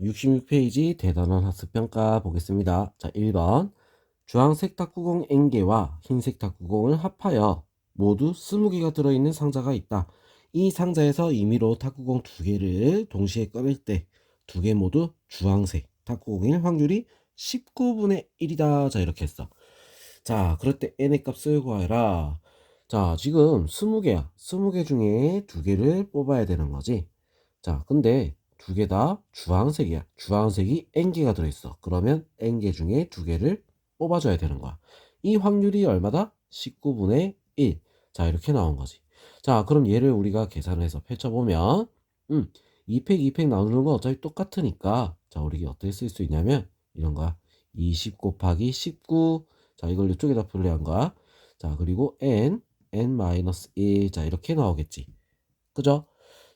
66페이지 대단한 학습평가 보겠습니다. 자, 1번. 주황색 탁구공 N개와 흰색 탁구공을 합하여 모두 20개가 들어있는 상자가 있다. 이 상자에서 임의로 탁구공 두 개를 동시에 꺼낼 때두개 모두 주황색 탁구공일 확률이 19분의 1이다. 자, 이렇게 했어. 자, 그럴 때 n의 값을 구하라. 자, 지금 20개야. 20개 중에 두 개를 뽑아야 되는 거지. 자, 근데 두 개 다 주황색이야. 주황색이 n개가 들어있어. 그러면 n개 중에 두 개를 뽑아줘야 되는 거야. 이 확률이 얼마다? 19분의 1. 자, 이렇게 나온 거지. 자, 그럼 얘를 우리가 계산해서 펼쳐보면, 음, 2팩, 2팩 나누는 건 어차피 똑같으니까, 자, 우리 어떻게 쓸 수 있냐면, 이런 거야. 20 곱하기 19. 자, 이걸 이쪽에다 분리한 거야. 자, 그리고 n, n-1. 자, 이렇게 나오겠지. 그죠?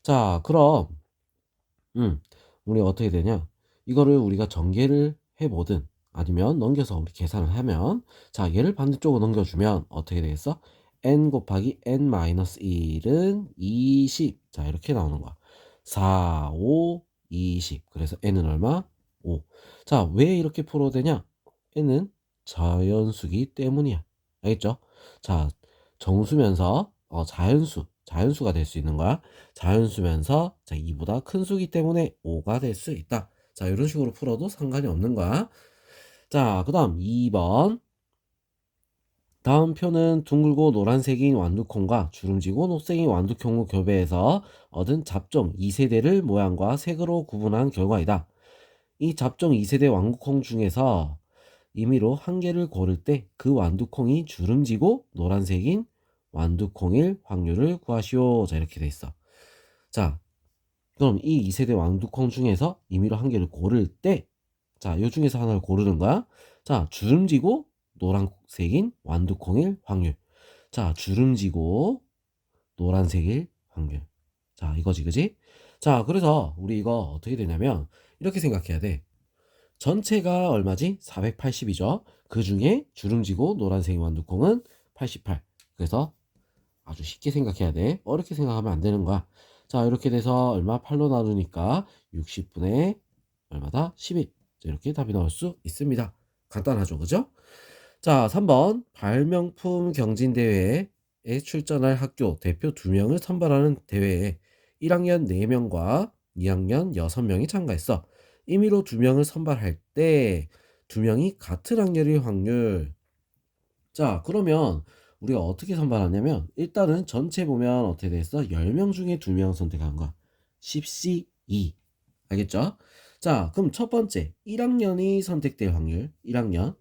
자, 그럼, 음, 우리 어떻게 되냐? 이거를 우리가 전개를 해보든, 아니면 넘겨서 계산을 하면, 자, 얘를 반대쪽으로 넘겨주면 어떻게 되겠어? n 곱하기 n-1은 20. 자, 이렇게 나오는 거야. 4, 5, 20. 그래서 n은 얼마? 5. 자, 왜 이렇게 풀어야 되냐? n은 자연수기 때문이야. 알겠죠? 자, 정수면서 어, 자연수, 자연수가 될 수 있는 거야. 자연수면서 자, 2보다 큰 수기 때문에 5가 될 수 있다. 자, 이런 식으로 풀어도 상관이 없는 거야. 자, 그 다음 2번. 다음 표는 둥글고 노란색인 완두콩과 주름지고 녹색인 완두콩을 교배해서 얻은 잡종 2세대를 모양과 색으로 구분한 결과이다. 이 잡종 2세대 완두콩 중에서 임의로 한 개를 고를 때 그 완두콩이 주름지고 노란색인 완두콩일 확률을 구하시오. 자, 이렇게 돼 있어. 자, 그럼 이 2세대 완두콩 중에서 임의로 한 개를 고를 때, 자, 이 중에서 하나를 고르는 거야. 자, 주름지고 노란색인 완두콩일 확률. 자, 주름지고 노란색일 확률. 자, 이거지, 그지? 자, 그래서 우리 이거 어떻게 되냐면, 이렇게 생각해야 돼. 전체가 얼마지? 480이죠. 그 중에 주름지고 노란색인 완두콩은 88. 그래서 아주 쉽게 생각해야 돼. 어렵게 생각하면 안 되는 거야. 자, 이렇게 돼서 얼마? 8로 나누니까 60분의 얼마다? 11. 이렇게 답이 나올 수 있습니다. 간단하죠, 그죠? 자, 3번. 발명품 경진대회에 출전할 학교 대표 2명을 선발하는 대회에 1학년 4명과 2학년 6명이 참가했어. 임의로 2명을 선발할 때 2명이 같은 학년일 확률. 자, 그러면 우리가 어떻게 선발하냐면 일단은 전체 보면 어떻게 됐어? 10명 중에 2명 선택한 거야. 10C 2. 알겠죠? 자, 그럼 첫 번째 1학년이 선택될 확률. 1학년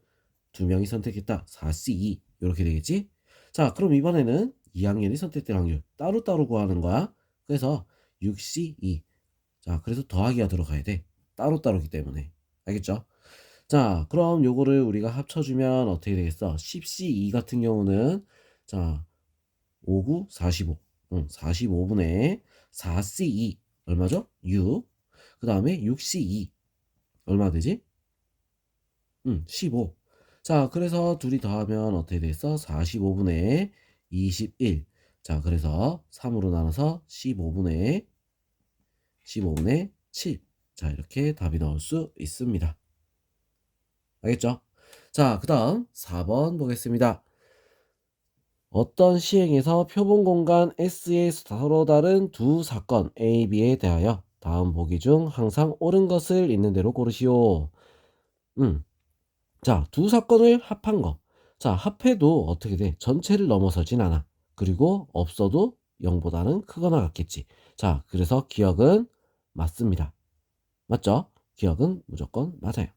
2명이 선택했다. 4C 2. 이렇게 되겠지? 자, 그럼 이번에는 2학년이 선택될 확률. 따로따로 구하는 거야. 그래서 6C 2. 자, 그래서 더하기가 들어가야 돼. 따로따로기 때문에. 알겠죠? 자, 그럼 요거를 우리가 합쳐주면 어떻게 되겠어? 10C2 같은 경우는, 자, 5, 9, 45. 응, 45분의 4C2. 얼마죠? 6. 그 다음에 6C2. 얼마 되지? 응, 15. 자, 그래서 둘이 더하면 어떻게 되겠어? 45분의 21. 자, 그래서 3으로 나눠서 15분의 15분의 7. 자, 이렇게 답이 나올 수 있습니다. 알겠죠? 자, 그 다음 4번 보겠습니다. 어떤 시행에서 표본 공간 S의 서로 다른 두 사건 A, B에 대하여 다음 보기 중 항상 옳은 것을 있는 대로 고르시오. 음. 자, 두 사건을 합한 거. 자, 합해도 어떻게 돼? 전체를 넘어서진 않아. 그리고 없어도 0보다는 크거나 같겠지. 자, 그래서 기억은 맞습니다. 맞죠? 기억은 무조건 맞아요.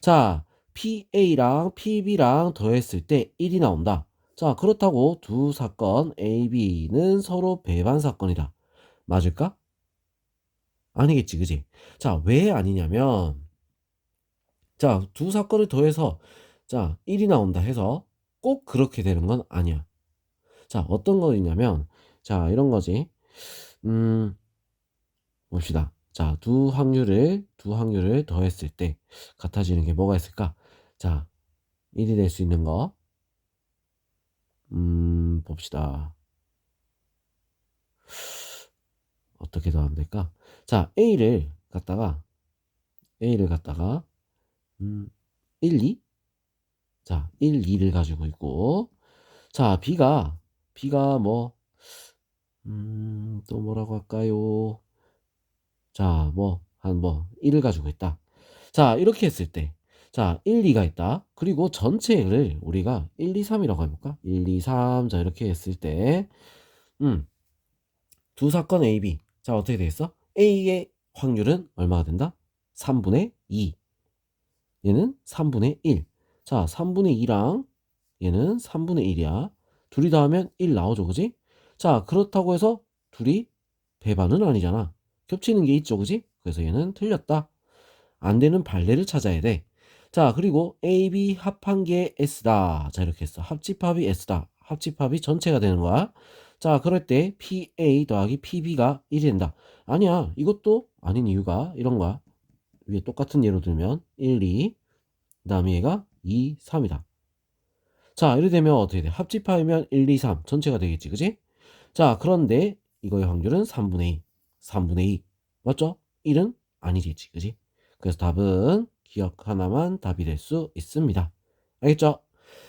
자, PA랑 PB랑 더했을 때 1이 나온다. 자, 그렇다고 두 사건 A, B는 서로 배반 사건이다. 맞을까? 아니겠지, 그지? 자, 왜 아니냐면, 자, 두 사건을 더해서, 자, 1이 나온다 해서 꼭 그렇게 되는 건 아니야. 자, 어떤 거있냐면, 자, 이런 거지. 음, 봅시다. 자, 두 확률을, 두 확률을 더했을 때 같아지는 게 뭐가 있을까? 자, 1이 될 수 있는 거. 음, 봅시다. 어떻게 더하면 될까? 자, A를 갖다가 A를 갖다가 음, 1, 2. 자, 1, 2를 가지고 있고 자, B가 B가 뭐 음, 또 뭐라고 할까요? 자, 뭐 한 뭐 1을 가지고 있다. 자, 이렇게 했을 때 자, 1, 2가 있다. 그리고 전체를 우리가 1, 2, 3이라고 해볼까? 1, 2, 3. 자, 이렇게 했을 때, 음, 두 사건 A, B. 자, 어떻게 되겠어? A의 확률은 얼마가 된다? 3분의 2. 얘는 3분의 1. 자, 3분의 2랑 얘는 3분의 1이야. 둘이 더하면 1 나오죠, 그지? 자, 그렇다고 해서 둘이 배반은 아니잖아. 겹치는 게 있죠, 그지? 그래서 얘는 틀렸다. 안 되는 발레를 찾아야 돼. 자, 그리고 A, B 합한 게 S다. 자, 이렇게 했어. 합집합이 S다. 합집합이 전체가 되는 거야. 자, 그럴 때 PA 더하기 PB가 1이 된다. 아니야. 이것도 아닌 이유가 이런 거야. 위에 똑같은 예로 들면 1, 2, 그 다음에 얘가 2, 3이다. 자, 이렇게 되면 어떻게 돼? 합집합이면 1, 2, 3 전체가 되겠지, 그지? 자, 그런데 이거의 확률은 3분의 2, 3분의 2 맞죠? 1은 아니겠지, 그지? 그래서 답은 기억 하나만 답이 될 수 있습니다. 알겠죠?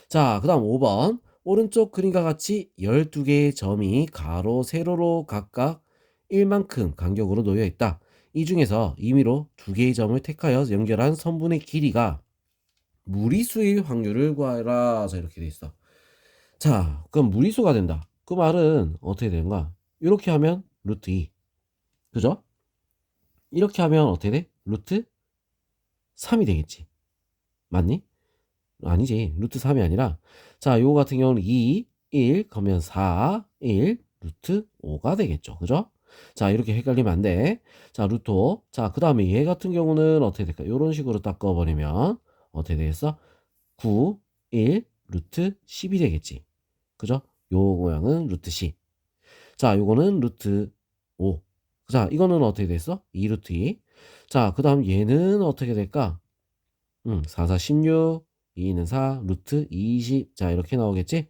자, 그 다음 5번. 오른쪽 그림과 같이 12개의 점이 가로, 세로로 각각 1만큼 간격으로 놓여 있다. 이 중에서 임의로 2개의 점을 택하여 연결한 선분의 길이가 무리수의 확률을 구하라. 자, 이렇게 돼 있어. 자, 그럼 무리수가 된다. 그 말은 어떻게 되는 거야? 이렇게 하면 루트 2. 그죠? 이렇게 하면 어떻게 돼? 루트 3이 되겠지. 맞니? 아니지. 루트 3이 아니라 자, 요거 같은 경우는 2, 1, 그러면 4, 1, 루트 5가 되겠죠. 그죠? 자, 이렇게 헷갈리면 안 돼. 자, 루트 5. 자, 그 다음에 얘 같은 경우는 어떻게 될까? 요런 식으로 딱 꺼버리면 어떻게 되겠어? 9, 1, 루트 10이 되겠지. 그죠? 요 모양은 루트 10. 자, 요거는 루트 5. 자, 이거는 어떻게 됐어? 2 루트 2. 자, 그 다음 얘는 어떻게 될까? 음, 4, 4, 16, 2는 4, 루트 20. 자, 이렇게 나오겠지?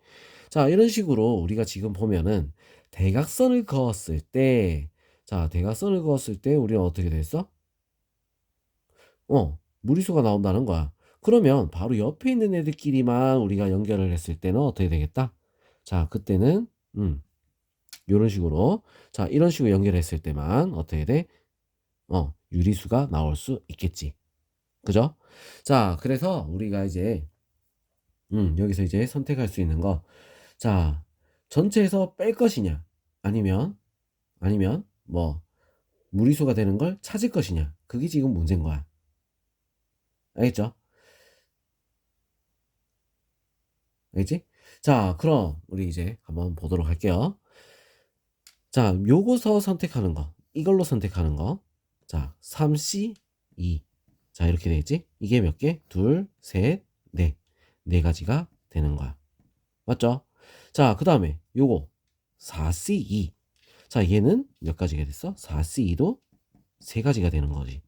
자, 이런 식으로 우리가 지금 보면은 대각선을 그었을 때, 자, 대각선을 그었을 때 우리는 어떻게 됐어? 어, 무리수가 나온다는 거야. 그러면 바로 옆에 있는 애들끼리만 우리가 연결을 했을 때는 어떻게 되겠다? 자, 그때는, 음, 요런 식으로. 자, 이런 식으로 연결했을 때만 어떻게 돼? 어, 유리수가 나올 수 있겠지. 그죠? 자, 그래서 우리가 이제, 음, 여기서 이제 선택할 수 있는 거. 자, 전체에서 뺄 것이냐? 아니면, 아니면, 뭐, 무리수가 되는 걸 찾을 것이냐? 그게 지금 문제인 거야. 알겠죠? 알겠지? 자, 그럼 우리 이제 한번 보도록 할게요. 자, 요거서 선택하는 거. 이걸로 선택하는 거. 자, 3C, 2. 자, 이렇게 되겠지? 이게 몇 개? 둘, 셋, 넷. 네 가지가 되는 거야. 맞죠? 자, 그 다음에 요거 4C2. 자, 얘는 몇 가지가 됐어? 4C2도 세 가지가 되는 거지.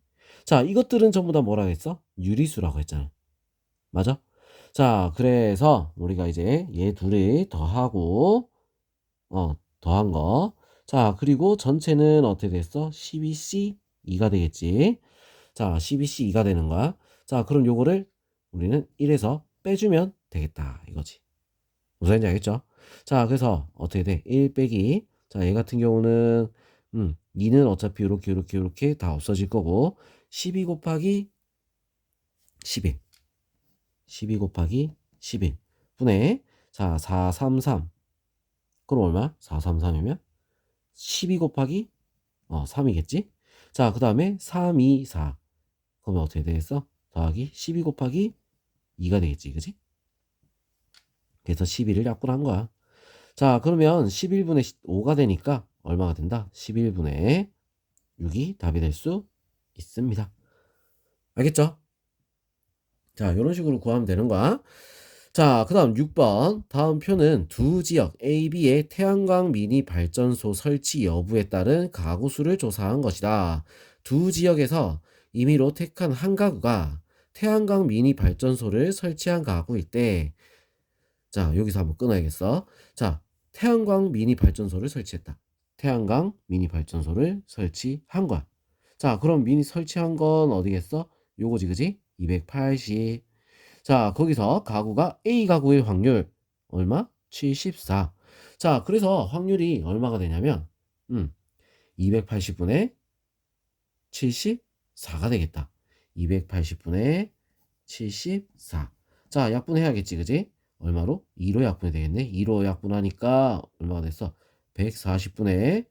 자, 이것들은 전부 다 뭐라 했어? 유리수라고 했잖아. 맞아? 자, 그래서 우리가 이제 얘 둘이 더하고 어, 더한 거. 자, 그리고 전체는 어떻게 됐어? 12C 2가 되겠지. 자, 12C 2가 되는 거야. 자, 그럼 요거를 우리는 1에서 빼주면 되겠다. 이거지. 무슨 말인지 알겠죠? 자, 그래서 어떻게 돼? 1 빼기. 자, 얘 같은 경우는 음, 2는 어차피 이렇게 이렇게 이렇게 다 없어질 거고 12 곱하기 11. 12 곱하기 11 분의 자, 433. 그럼 얼마? 433이면 12 곱하기 어, 3이겠지? 자, 그 다음에 3, 2, 4. 그러면 어떻게 되겠어? 더하기 12 곱하기 2가 되겠지, 그지? 그래서 12를 약분한 거야. 자, 그러면 11분의 5가 되니까 얼마가 된다? 11분의 6이 답이 될 수 있습니다. 알겠죠? 자, 이런 식으로 구하면 되는 거야. 자, 그 다음 6번. 다음 표는 두 지역 A, B의 태양광 미니 발전소 설치 여부에 따른 가구 수를 조사한 것이다. 두 지역에서 임의로 택한 한 가구가 태양광 미니 발전소를 설치한 가구일 때, 자, 여기서 한번 끊어야겠어. 자, 태양광 미니 발전소를 설치했다. 태양광 미니 발전소를 설치한 거야. 자, 그럼 미니 설치한 건 어디겠어? 요거지, 그지? 280. 자, 거기서 가구가 A 가구의 확률 얼마? 74. 자, 그래서 확률이 얼마가 되냐면, 음, 280분의 74가 되겠다. 280분의 74. 자, 약분해야겠지, 그지? 얼마로? 2로 약분이 되겠네. 2로 약분하니까 얼마가 됐어? 140분의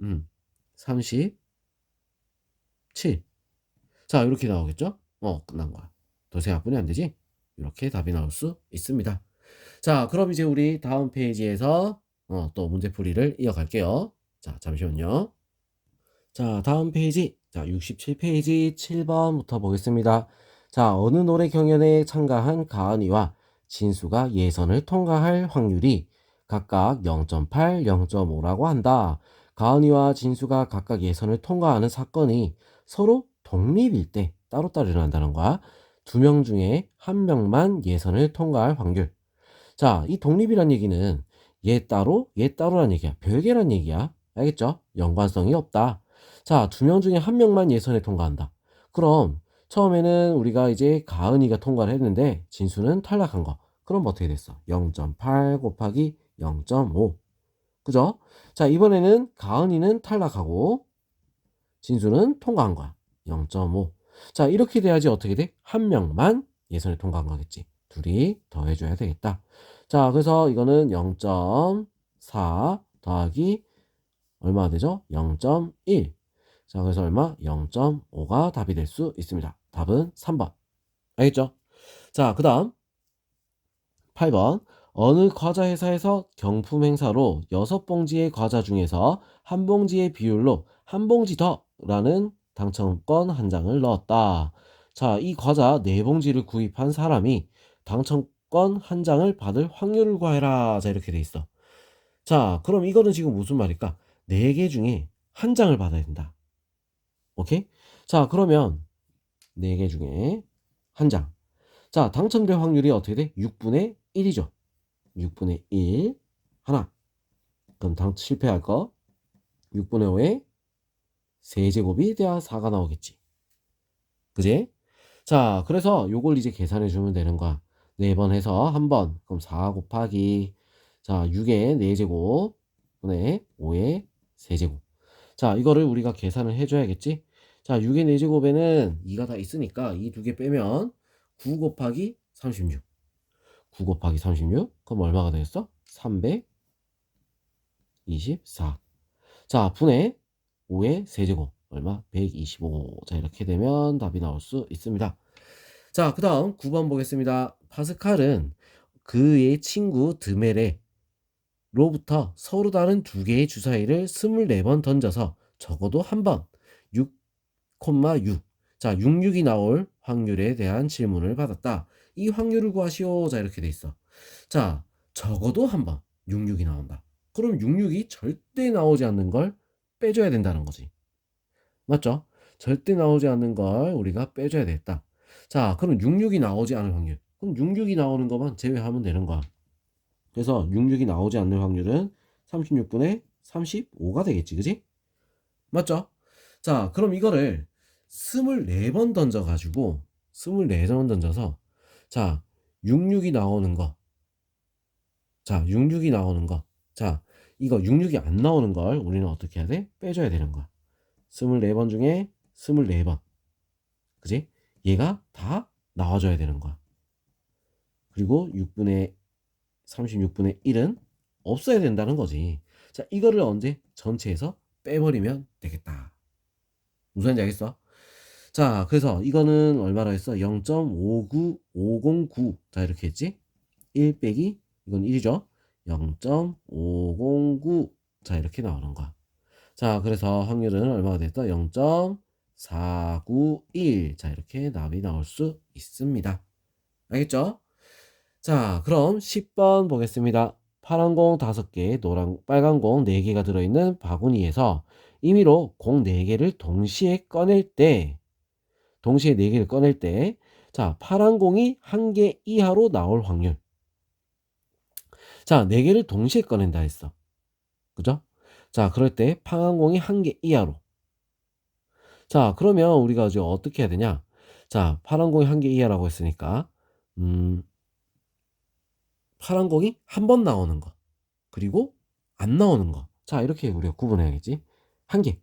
음, 37. 자, 이렇게 나오겠죠? 어, 끝난 거야. 도세 약분이 안 되지? 이렇게 답이 나올 수 있습니다. 자, 그럼 이제 우리 다음 페이지에서 어, 또 문제풀이를 이어갈게요. 자, 잠시만요. 자, 다음 페이지. 자, 67페이지 7번부터 보겠습니다. 자, 어느 노래 경연에 참가한 가은이와 진수가 예선을 통과할 확률이 각각 0.8, 0.5라고 한다. 가은이와 진수가 각각 예선을 통과하는 사건이 서로 독립일 때 따로따로 일어난다는 거야. 두 명 중에 한 명만 예선을 통과할 확률. 자, 이 독립이란 얘기는 얘 따로, 얘 따로란 얘기야. 별개란 얘기야. 알겠죠? 연관성이 없다. 자, 두 명 중에 한 명만 예선에 통과한다. 그럼 처음에는 우리가 이제 가은이가 통과를 했는데 진수는 탈락한 거. 그럼 어떻게 됐어? 0.8 곱하기 0.5. 그죠? 자, 이번에는 가은이는 탈락하고 진수는 통과한 거야. 0.5. 자, 이렇게 돼야지 어떻게 돼? 한 명만 예선에 통과한 거겠지. 둘이 더해줘야 되겠다. 자, 그래서 이거는 0.4 더하기 얼마가 되죠? 0.1. 자, 그래서 얼마? 0.5가 답이 될 수 있습니다. 답은 3번. 알겠죠? 자, 그 다음 8번. 어느 과자 회사에서 경품 행사로 6봉지의 과자 중에서 한 봉지의 비율로 한 봉지 더라는 당첨권 한 장을 넣었다. 자, 이 과자 4봉지를 구입한 사람이 당첨권 한 장을 받을 확률을 구해라. 자, 이렇게 돼 있어. 자, 그럼 이거는 지금 무슨 말일까? 4개 중에 한 장을 받아야 된다. 오케이? 자, 그러면 4개 중에 한 장. 자, 당첨될 확률이 어떻게 돼? 6분의 1이죠. 6분의 1. 하나. 그럼 당 실패할 거. 6분의 5에 세제곱이 돼야 4가 나오겠지. 그지? 자, 그래서 요걸 이제 계산해 주면 되는 거야. 4번 해서 한 번. 그럼 4 곱하기 자, 6의 4제곱 분의 5의 세제곱. 자, 이거를 우리가 계산을 해 줘야겠지? 자, 6의 4제곱에는 2가 다 있으니까 이 두 개 빼면 9 곱하기 36. 9 곱하기 36. 그럼 얼마가 되겠어? 324. 자, 분의 5의 세제곱. 얼마? 125. 자, 이렇게 되면 답이 나올 수 있습니다. 자, 그 다음 9번 보겠습니다. 파스칼은 그의 친구 드멜의 로부터 서로 다른 두 개의 주사위를 24번 던져서 적어도 한 번 6,6 자, 66이 나올 확률에 대한 질문을 받았다. 이 확률을 구하시오. 자, 이렇게 돼 있어. 자, 적어도 한 번 66이 나온다. 그럼 66이 절대 나오지 않는 걸 빼줘야 된다는 거지. 맞죠? 절대 나오지 않는 걸 우리가 빼줘야 되겠다. 자, 그럼 66이 나오지 않을 확률. 그럼 66이 나오는 것만 제외하면 되는 거야. 그래서 66이 나오지 않는 확률은 36분의 35가 되겠지, 그지? 맞죠? 자, 그럼 이거를 24번 던져가지고, 24번 던져서, 자, 66이 나오는 거. 자, 66이 나오는 거. 자, 이거 66이 안 나오는 걸 우리는 어떻게 해야 돼? 빼줘야 되는 거야. 24번 중에 24번. 그지? 얘가 다 나와줘야 되는 거야. 그리고 6분의 36분의 1은 없어야 된다는 거지. 자, 이거를 언제? 전체에서 빼버리면 되겠다. 무슨 말인지 알겠어? 자, 그래서 이거는 얼마라 했어? 0.59509. 자, 이렇게 했지? 1 빼기, 이건 1이죠? 0.509. 자, 이렇게 나오는 거야. 자, 그래서 확률은 얼마가 됐다? 0.491. 자, 이렇게 답이 나올 수 있습니다. 알겠죠? 자, 그럼 10번 보겠습니다. 파란 공 5개, 노란, 빨간 공 4개가 들어있는 바구니에서 임의로 공 4개를 동시에 꺼낼 때, 동시에 4개를 꺼낼 때, 자, 파란 공이 1개 이하로 나올 확률. 자, 4개를 동시에 꺼낸다 했어. 그죠? 자, 그럴 때 파란 공이 1개 이하로. 자, 그러면 우리가 이제 어떻게 해야 되냐? 자, 파란 공이 한 개 이하라고 했으니까, 음, 파란 공이 한 번 나오는 거, 그리고 안 나오는 거. 자, 이렇게 우리가 구분해야겠지. 한 개.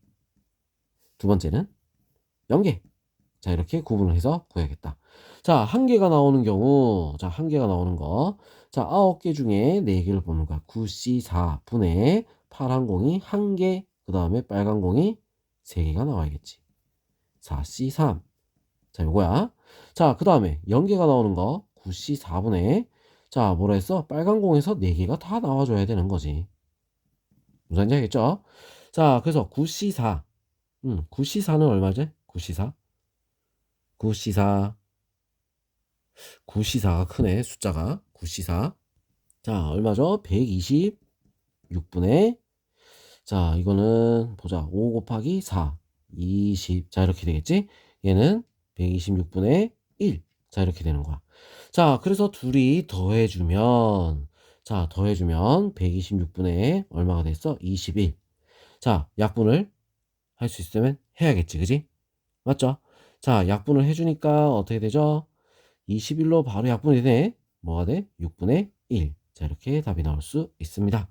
두 번째는 0개. 자, 이렇게 구분을 해서 구해야겠다. 자, 한 개가 나오는 경우, 자, 한 개가 나오는 거. 자, 아홉 개 중에 네 개를 보는 거야. 9C4 분의 파란 공이 한 개, 그 다음에 빨간 공이 세 개가 나와야겠지. 4C3. 자, 요거야. 자, 그 다음에 0개가 나오는 거. 9C4분의 자, 뭐라 했어? 빨간 공에서 4개가 다 나와줘야 되는 거지. 무슨 알겠죠? 자, 그래서 9C4. 음, 9C4는 얼마지? 9C4? 9C4. 9C4가 크네, 숫자가. 9C4. 자, 얼마죠? 126분의 자, 이거는 보자. 5 곱하기 4. 20. 자, 이렇게 되겠지? 얘는 126분의 1. 자, 이렇게 되는 거야. 자, 그래서 둘이 더해주면, 자, 더해주면 126분의 얼마가 됐어? 21. 자, 약분을 할 수 있으면 해야겠지, 그지? 맞죠? 자, 약분을 해주니까 어떻게 되죠? 21로 바로 약분이 되네. 뭐가 돼? 6분의 1. 자, 이렇게 답이 나올 수 있습니다.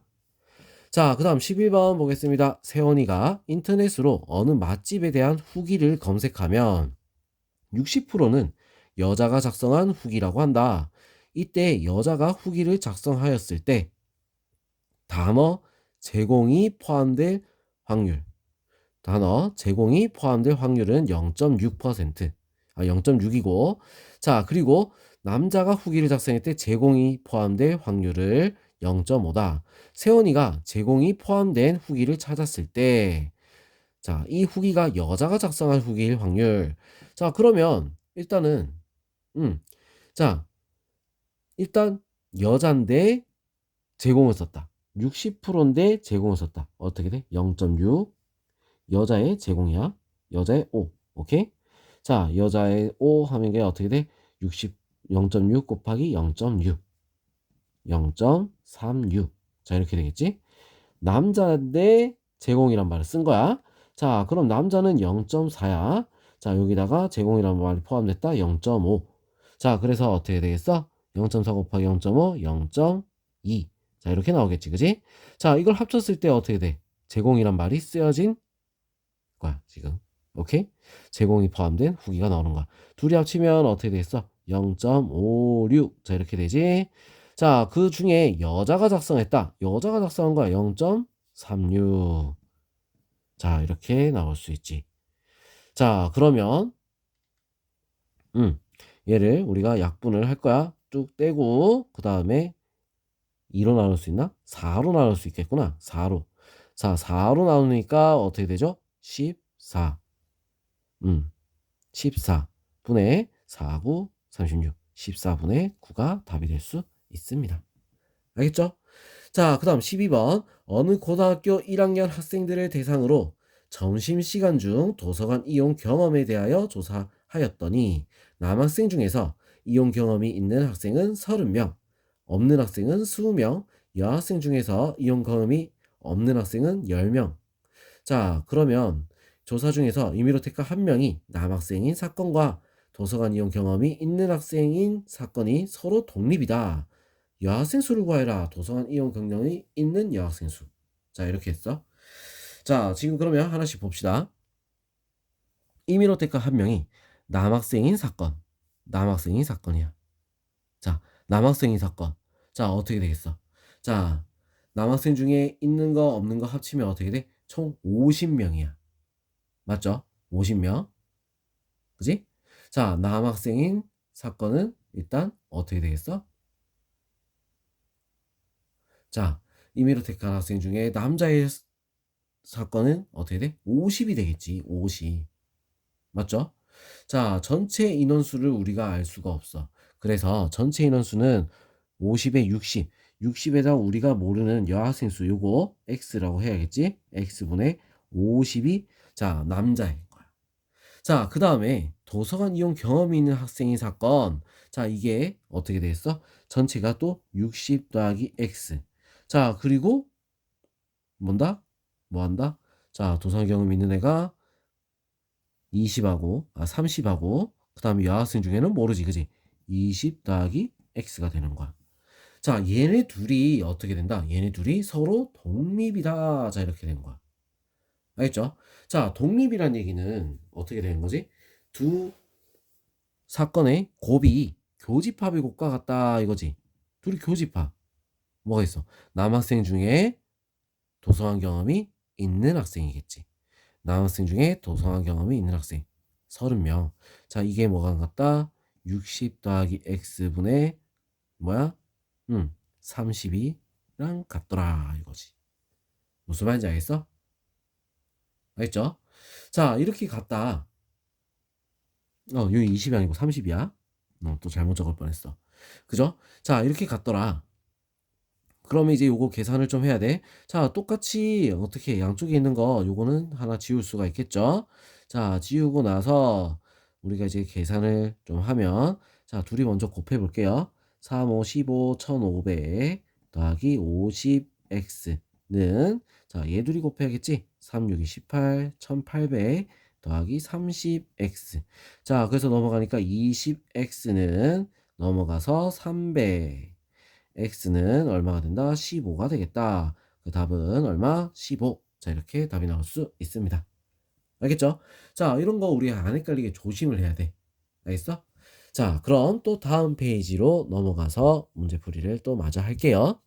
자, 그 다음 11번 보겠습니다. 세원이가 인터넷으로 어느 맛집에 대한 후기를 검색하면 60%는 여자가 작성한 후기라고 한다. 이때 여자가 후기를 작성하였을 때 단어 제공이 포함될 확률. 단어 제공이 포함될 확률은 0.6%. 아, 0.6이고. 자, 그리고 남자가 후기를 작성할 때 제공이 포함될 확률을 0.5다. 세원이가 제공이 포함된 후기를 찾았을 때, 자, 이 후기가 여자가 작성한 후기일 확률. 자, 그러면 일단은, 음, 자, 일단 여잔데 제공을 썼다. 60%인데 제공을 썼다. 어떻게 돼? 0.6. 여자의 제공이야. 여자의 5. 오케이? 자, 여자의 5 하면 이게 어떻게 돼? 60, 0.6 곱하기 0.6. 0.36. 자, 이렇게 되겠지? 남자인데 제공이란 말을 쓴 거야. 자, 그럼 남자는 0.4야. 자, 여기다가 제공이란 말이 포함됐다. 0.5. 자, 그래서 어떻게 되겠어? 0.4 곱하기 0.5, 0.2. 자, 이렇게 나오겠지, 그지? 자, 이걸 합쳤을 때 어떻게 돼? 제공이란 말이 쓰여진 거야, 지금. 오케이? 제공이 포함된 후기가 나오는 거야. 둘이 합치면 어떻게 되겠어? 0.56. 자, 이렇게 되지? 자, 그 중에 여자가 작성했다. 여자가 작성한 거야. 0.36. 자, 이렇게 나올 수 있지. 자, 그러면, 음, 얘를 우리가 약분을 할 거야. 쭉 떼고, 그 다음에 2로 나눌 수 있나? 4로 나눌 수 있겠구나. 4로. 자, 4로 나누니까 어떻게 되죠? 14. 음, 14분의 4, 9, 36. 14분의 9가 답이 될 수 있습니다. 알겠죠? 자, 그 다음 12번. 어느 고등학교 1학년 학생들을 대상으로 점심시간 중 도서관 이용 경험에 대하여 조사하였더니 남학생 중에서 이용 경험이 있는 학생은 30명, 없는 학생은 20명, 여학생 중에서 이용 경험이 없는 학생은 10명. 자, 그러면 조사 중에서 임의로 택한 한 명이 남학생인 사건과 도서관 이용 경험이 있는 학생인 사건이 서로 독립이다. 여학생 수를 구하여라. 도서관 이용 경력이 있는 여학생 수. 자, 이렇게 했어. 자, 지금 그러면 하나씩 봅시다. 임의로 택한 한 명이 남학생인 사건. 남학생인 사건이야. 자, 남학생인 사건. 자, 어떻게 되겠어? 자, 남학생 중에 있는 거 없는 거 합치면 어떻게 돼? 총 50명이야. 맞죠? 50명. 그지? 자, 남학생인 사건은 일단 어떻게 되겠어? 자, 임의로 택한 학생 중에 남자의 사건은 어떻게 돼? 50이 되겠지. 50. 맞죠? 자, 전체 인원수를 우리가 알 수가 없어. 그래서 전체 인원수는 50에 60. 60에다 우리가 모르는 여학생 수 요거 x라고 해야겠지? x분의 50이 자, 남자인 거야. 자, 그 다음에 도서관 이용 경험이 있는 학생인 사건. 자, 이게 어떻게 되겠어? 전체가 또 60 더하기 x. 자, 그리고 뭔다? 뭐 한다? 자, 도서관 경험 있는 애가 20하고, 아, 30하고, 그 다음에 여학생 중에는 모르지, 그지? 20 더하기 x가 되는 거야. 자, 얘네 둘이 어떻게 된다? 얘네 둘이 서로 독립이다. 자, 이렇게 된 거야. 알겠죠? 자, 독립이란 얘기는 어떻게 되는 거지? 두 사건의 곱이 교집합의 곱과 같다 이거지. 둘이 교집합. 뭐가 있어? 남학생 중에 도서관 경험이 있는 학생이겠지. 남학생 중에 도서관 경험이 있는 학생. 30명. 자, 이게 뭐가 같다? 60 더하기 x분의 뭐야? 음, 32랑 같더라 이거지. 무슨 말인지 알겠어? 알겠죠? 자, 이렇게 갔다. 어, 여기 20이 아니고 30이야. 어, 또 잘못 적을 뻔했어. 그죠? 자, 이렇게 갔더라. 그러면 이제 요거 계산을 좀 해야 돼. 자, 똑같이 어떻게 양쪽에 있는 거 요거는 하나 지울 수가 있겠죠? 자, 지우고 나서 우리가 이제 계산을 좀 하면 자, 둘이 먼저 곱해 볼게요. 3, 5, 15, 1500 더하기 50x는 자, 얘 둘이 곱해야겠지? 3, 6, 18, 1800 더하기 30x. 자, 그래서 넘어가니까 20x는 넘어가서 300. x는 얼마가 된다? 15가 되겠다. 그 답은 얼마? 15. 자, 이렇게 답이 나올 수 있습니다. 알겠죠? 자, 이런 거 우리 안 헷갈리게 조심을 해야 돼. 알겠어? 자, 그럼 또 다음 페이지로 넘어가서 문제풀이를 또 마저 할게요.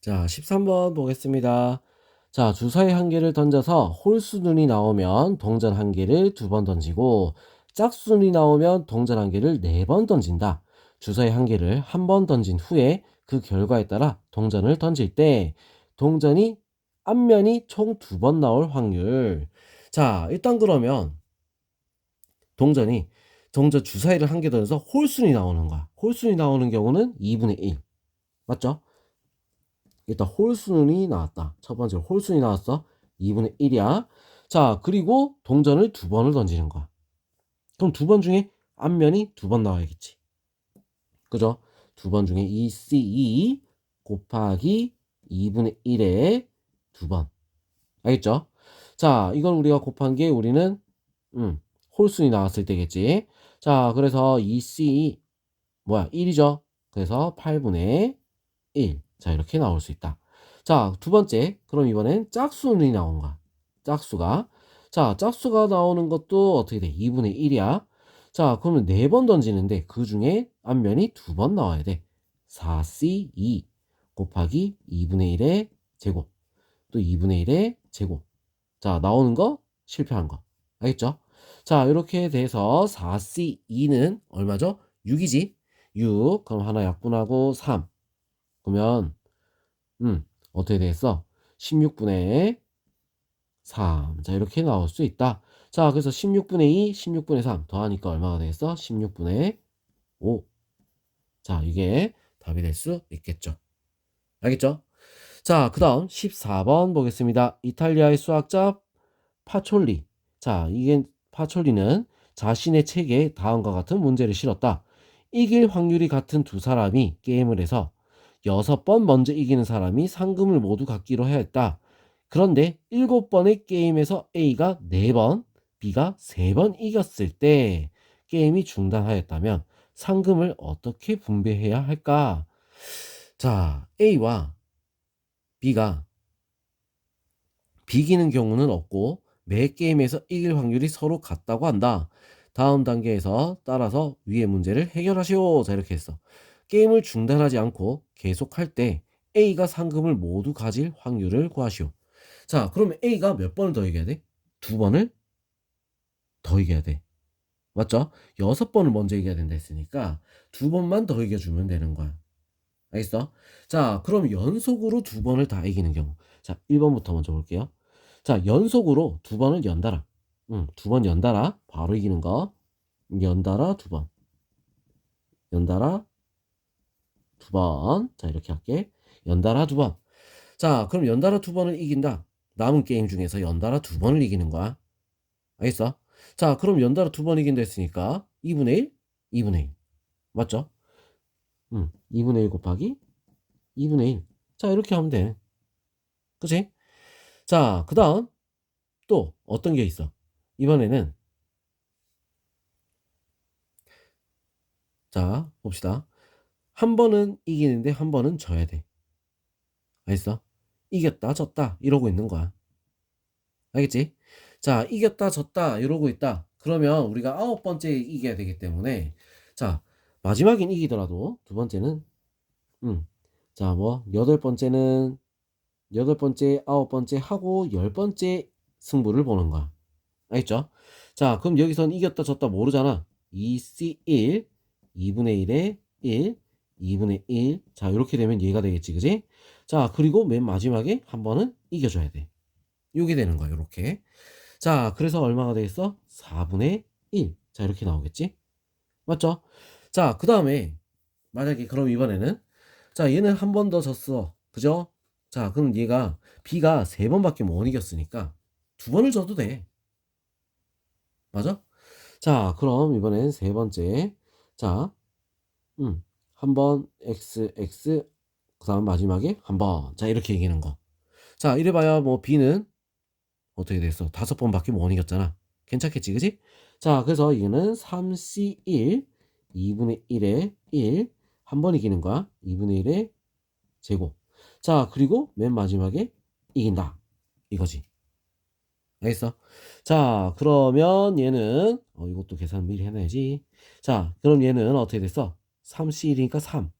자, 13번 보겠습니다. 자, 주사위 한 개를 던져서 홀수눈이 나오면 동전 한 개를 두 번 던지고 짝수눈이 나오면 동전 한 개를 네 번 던진다. 주사위 한 개를 한 번 던진 후에 그 결과에 따라 동전을 던질 때 동전이 앞면이 총 두 번 나올 확률. 자, 일단 그러면 동전이 동전 주사위를 한 개 던져서 홀순이 나오는 거야. 홀순이 나오는 경우는 2분의 1. 맞죠? 일단 홀순이 나왔다. 첫 번째로 홀순이 나왔어. 2분의 1이야. 자, 그리고 동전을 두 번을 던지는 거야. 그럼 두 번 중에 앞면이 두 번 나와야겠지. 그죠? 두 번 중에 2C2 곱하기 2분의 1에 두 번. 알겠죠? 자, 이걸 우리가 곱한 게 우리는 음, 홀순이 나왔을 때겠지. 자, 그래서 2C 뭐야? 1이죠. 그래서 8분의 1. 자, 이렇게 나올 수 있다. 자, 두 번째. 그럼 이번엔 짝수이 나온 거야. 짝수가. 자, 짝수가 나오는 것도 어떻게 돼? 2분의 1이야. 자, 그러면 네 번 던지는데 그 중에 앞면이 두 번 나와야 돼. 4C2 곱하기 2분의 1의 제곱. 또 2분의 1의 제곱. 자, 나오는 거 실패한 거. 알겠죠? 자, 이렇게 돼서 4C2는 얼마죠? 6이지. 6. 그럼 하나 약분하고 3. 그러면 음, 어떻게 되겠어? 16분의 3. 자, 이렇게 나올 수 있다. 자, 그래서 16분의 2, 16분의 3 더하니까 얼마가 되겠어? 16분의 5. 자, 이게 답이 될 수 있겠죠. 알겠죠? 자, 그 다음 14번 보겠습니다. 이탈리아의 수학자 파촐리. 자, 이게 파촐리는 자신의 책에 다음과 같은 문제를 실었다. 이길 확률이 같은 두 사람이 게임을 해서 여섯 번 먼저 이기는 사람이 상금을 모두 갖기로 하였다. 그런데 일곱 번의 게임에서 A가 네 번, B가 세 번 이겼을 때 게임이 중단하였다면 상금을 어떻게 분배해야 할까? 자, A와 B가 비기는 경우는 없고 매 게임에서 이길 확률이 서로 같다고 한다. 다음 단계에서 따라서 위의 문제를 해결하시오. 자, 이렇게 했어. 게임을 중단하지 않고 계속할 때 A가 상금을 모두 가질 확률을 구하시오. 자, 그러면 A가 몇 번을 더 이겨야 돼? 두 번을 더 이겨야 돼. 맞죠? 여섯 번을 먼저 이겨야 된다 했으니까 두 번만 더 이겨주면 되는 거야. 알겠어? 자, 그럼 연속으로 두 번을 다 이기는 경우. 자, 1번부터 먼저 볼게요. 자, 연속으로 두 번을 연달아. 응, 두번 연달아. 바로 이기는 거. 연달아 두 번. 연달아 두 번. 자, 이렇게 할게. 연달아 두 번. 자, 그럼 연달아 두 번을 이긴다. 남은 게임 중에서 연달아 두 번을 이기는 거야. 알겠어? 자, 그럼 연달아 두 번 이긴다 했으니까 2분의 1, 2분의 1. 맞죠? 음, 2분의 1 곱하기 2분의 1. 자, 이렇게 하면 돼. 그치? 자, 그 다음 또 어떤 게 있어? 이번에는 자, 봅시다. 한 번은 이기는데 한 번은 져야 돼. 알겠어? 이겼다, 졌다, 이러고 있는 거야. 알겠지? 자, 이겼다, 졌다, 이러고 있다. 그러면 우리가 아홉 번째 이겨야 되기 때문에, 자, 마지막엔 이기더라도 두 번째는, 음, 자, 뭐, 여덟 번째는, 여덟 번째, 아홉 번째 하고 열 번째 승부를 보는 거야. 알겠죠? 자, 그럼 여기선 이겼다, 졌다 모르잖아. 2C1, 2분의 1에 1, 2분의 1. 자, 이렇게 되면 얘가 되겠지, 그지? 자, 그리고 맨 마지막에 한 번은 이겨줘야 돼. 요게 되는 거야, 요렇게. 자, 그래서 얼마가 되겠어? 4분의 1. 자, 이렇게 나오겠지? 맞죠? 자, 그 다음에, 만약에 그럼 이번에는, 자, 얘는 한 번 더 졌어. 그죠? 자, 그럼 얘가, B가 세 번밖에 못 이겼으니까, 두 번을 져도 돼. 맞아? 자, 그럼 이번엔 세 번째. 자, 음, 한 번, X, X, 그 다음 마지막에 한 번. 자, 이렇게 이기는 거. 자, 이래봐야 뭐 B는 어떻게 됐어? 다섯 번밖에 못 이겼잖아. 괜찮겠지, 그지? 자, 그래서 이거는 3C1, 2분의 1에 1, 한 번 이기는 거야. 2분의 1의 제곱. 자, 그리고 맨 마지막에 이긴다. 이거지. 알겠어? 자, 그러면 얘는, 어, 이것도 계산 미리 해놔야지. 자, 그럼 얘는 어떻게 됐어? 3C1이니까 3.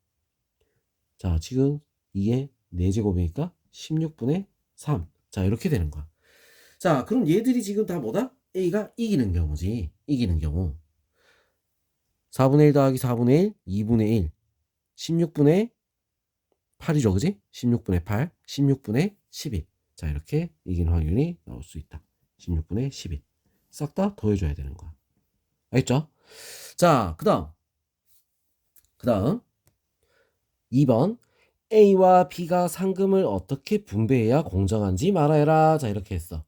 자, 지금 이게 4제곱이니까 16분의 3. 자, 이렇게 되는 거야. 자, 그럼 얘들이 지금 다 뭐다? A가 이기는 경우지. 이기는 경우. 4분의 1 더하기 4분의 1, 2분의 1. 16분의 8이죠, 그지? 16분의 8, 16분의 12. 자, 이렇게 이기는 확률이 나올 수 있다. 16분의 12. 싹다 더해줘야 되는 거야. 알겠죠? 자, 그 다음. 그 다음. 2번. A와 B가 상금을 어떻게 분배해야 공정한지 말하여라. 자, 이렇게 했어.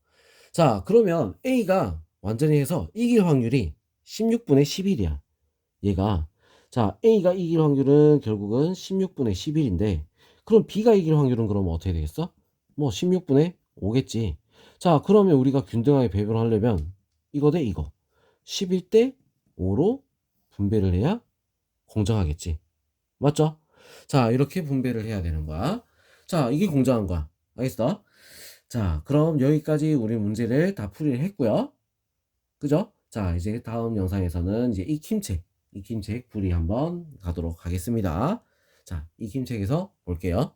자, 그러면 A가 완전히 해서 이길 확률이 16분의 11이야. 얘가. 자, A가 이길 확률은 결국은 16분의 11인데, 그럼 B가 이길 확률은 그러면 어떻게 되겠어? 뭐 16분의 5겠지. 자, 그러면 우리가 균등하게 배분을 하려면 이거 대 이거. 11대 5로 분배를 해야 공정하겠지. 맞죠? 자, 이렇게 분배를 해야 되는 거야. 자, 이게 공정한 거야. 알겠어? 자, 그럼 여기까지 우리 문제를 다 풀이를 했고요. 그죠? 자, 이제 다음 영상에서는 이제 익힘책, 익힘책 풀이 한번 가도록 하겠습니다. 자, 익힘책에서 볼게요.